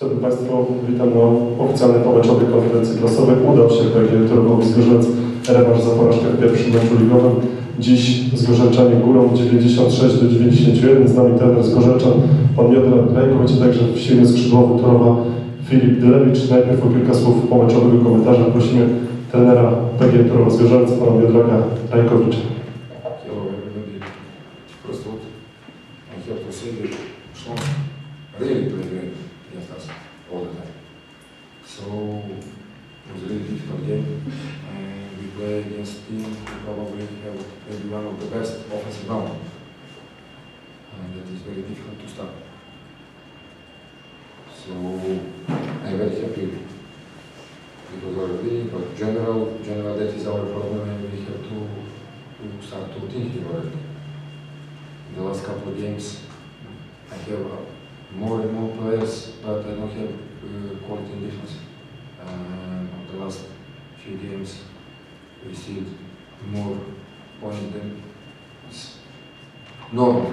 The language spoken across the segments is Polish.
Szanowni Państwo, witam na oficjalnej pomeczowej konferencji prasowej. Udał się PGL Turowowi Zgorzelc rewanż za porażkę w pierwszym meczu ligowym. Dziś Zgorzelczanie górą 96 do 91. Z nami trener Zgorzelczan, pan Jodra Krajkowicz, także w siłie skrzydłowy Turowa Filip Dylewicz. Najpierw o kilka słów pomeczowego komentarza prosimy trenera PGL Turowa Zgorzelc, pana Jodraka Krajkowicza. Game and we play against team who probably have maybe one of the best offensive round. And that is very difficult to stop. So I'm very happy because already, but general, general that is our problem and we have to to start to think about it. In the last couple of games, I have uh, more and more players, but I don't have uh, quality in defense. Um, the last few games, we see more points than is normal.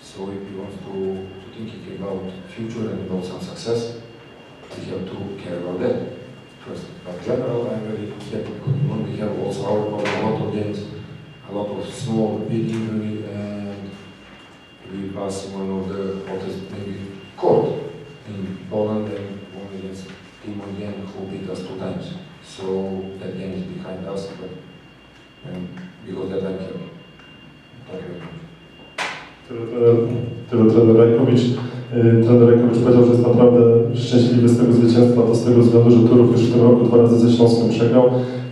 So if we want to, to about future and about some success, we have to care about that first. But general, I'm very happy because we have also our a lot of games, a lot of small, big injury, and we pass one of the hottest maybe court in Poland and won against team again who beat us two times. So that game is behind us, but um, because that much. Tyle trener, Rajkowicz. Yy, Trener Rajkowicz powiedział, że jest naprawdę szczęśliwy z tego zwycięstwa, to z tego względu, że Turów już w tym roku dwa razy ze Śląskiem przegrał.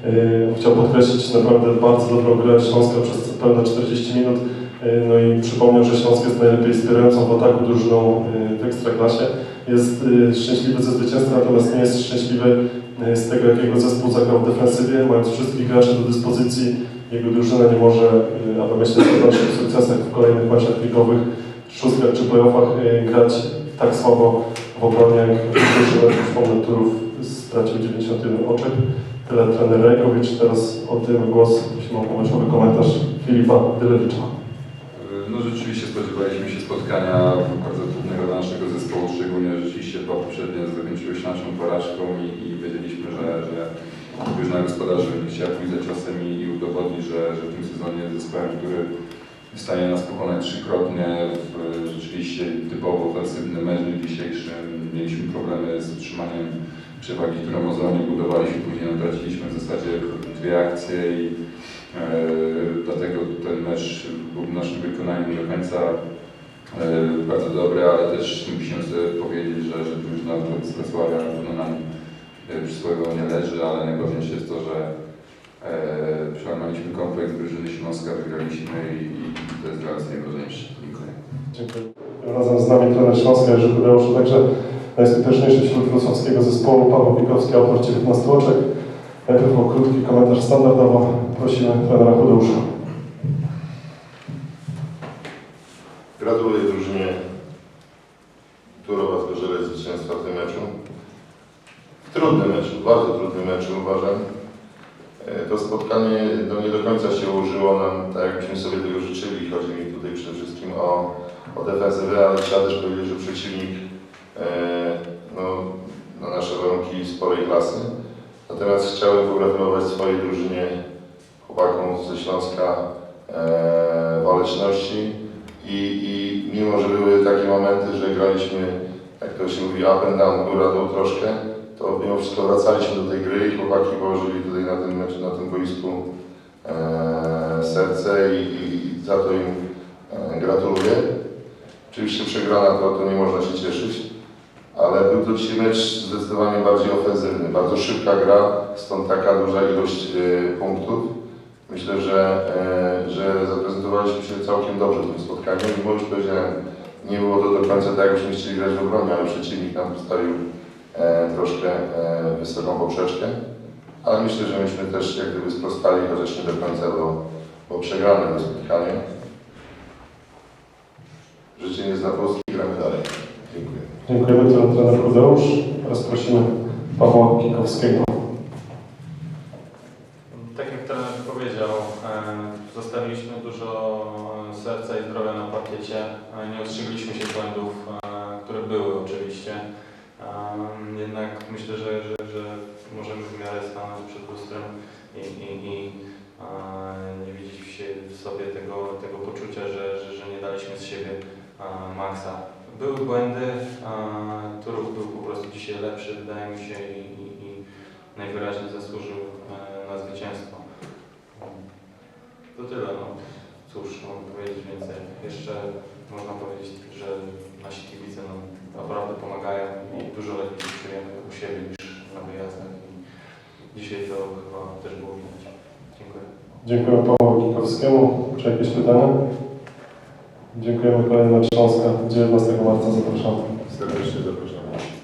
Yy, Chciał podkreślić naprawdę bardzo dobrą grę Śląska przez pełne 40 minut. Yy, No i przypomniał, że Śląsk jest najlepiej wspierającą w ataku drużyną yy, w Ekstraklasie. Jest yy, szczęśliwy ze zwycięstwa, natomiast nie jest szczęśliwy z tego, jakiego zespół zagrał w defensywie, mając wszystkich graczy do dyspozycji. Jego drużyna nie może, aby myśleć o dalszych sukcesach w kolejnych meczach ligowych, szóstkach czy playoffach, grać tak słabo w obronie, jak drużyna, przypomnę, Turów stracił 91 oczek. Tyle trener Rejkowicz. Teraz oddajemy głos, jeśli mam pomysłowy komentarz, Filipa Dylewicza. Rzeczywiście spodziewaliśmy się spotkania bardzo trudnego dla naszego zespołu, szczególnie rzeczywiście dwa poprzednie zakończyły się naszą porażką i, i wiedzieliśmy, że, że już na gospodarzu będzie chciał pójść za ciosem i, i udowodnić, że, że w tym sezonie zespołem, który w stanie nas pokonać trzykrotnie w rzeczywiście typowo ofensywnym meczu dzisiejszym. Mieliśmy problemy z utrzymaniem przewagi, którą o zonie budowaliśmy, później traciliśmy w zasadzie dwie akcje i Dlatego ten mecz był w naszym wykonaniu do końca e, bardzo dobry, ale też musimy sobie powiedzieć, że, że drużyna z Wrocławia na pewno nam e, przysłowiowo nie leży, ale najważniejsze jest to, że e, przełamaliśmy kompleks drużyny Śląska, wygraliśmy i, i to jest dla nas najważniejsze. Dziękuję. Dziękuję. Razem z nami trener Śląska Jerzy Kudeuszu, także najskuteczniejszy wśród wrocławskiego zespołu Paweł Pikowski, autor 19 oczek. Najpierw o krótki komentarz standardowo prosimy trenera Kudeusza. Gratuluję drużynie Turowa Zgorzelec zwycięstwa w tym meczu. Trudny mecz, bardzo trudny mecz uważam. E, To spotkanie no, nie do końca się ułożyło nam tak, jakbyśmy sobie tego życzyli. Chodzi mi tutaj przede wszystkim o, o defensywę, ale trzeba też powiedzieć, że przeciwnik e, no, na nasze warunki sporej klasy. Natomiast chciałem pogratulować swojej drużynie, chłopakom ze Śląska, e, waleczności i, i mimo, że były takie momenty, że graliśmy, jak to się mówi, up and down, góra dół troszkę, to mimo wszystko wracaliśmy do tej gry i chłopaki położyli tutaj na tym meczu, na tym boisku e, serce i, i za to im e, gratuluję. Oczywiście przegrana to, to nie można się cieszyć, ale był to dzisiaj mecz zdecydowanie bardziej ofensywny, bardzo szybka gra, stąd taka duża ilość e, punktów. Myślę, że, e, że zaprezentowaliśmy się całkiem dobrze w tym spotkaniu, mimo już powiedziałem, nie było to do końca tak, jakbyśmy chcieli grać w obronie, ale przeciwnik nam postawił e, troszkę wysoką poprzeczkę. Ale myślę, że myśmy też jak gdyby sprostali, chociaż nie do końca, bo, bo przegrane to spotkanie. Życzę nie zna Polski. Dziękujemy trener Tadeusz oraz prosimy Pawła Kikowskiego. Tak jak trener powiedział, e, zostawiliśmy dużo e, serca i zdrowia na pakiecie. E, nie ostrzegliśmy się błędów, które były oczywiście. Jednak myślę, że, że, że możemy w miarę stanąć przed lustrem i, i, i nie widzieć w sobie tego, tego poczucia, że, że, że nie daliśmy z siebie maksa. Były błędy, a Turów był po prostu dzisiaj lepszy, wydaje mi się, i, i, i najwyraźniej zasłużył e, na zwycięstwo. To tyle, no. Cóż, mogę powiedzieć więcej. Jeszcze można powiedzieć, że nasi kibice nam naprawdę pomagają i dużo lepiej czujemy u siebie niż na wyjazdach. I dzisiaj to chyba też było widać. Dziękuję. Dziękuję Pawłowi Kikowskiemu. Czy jakieś pytania? Dziękujemy mecz Śląska 19 marca. Zapraszamy. Serdecznie zapraszamy.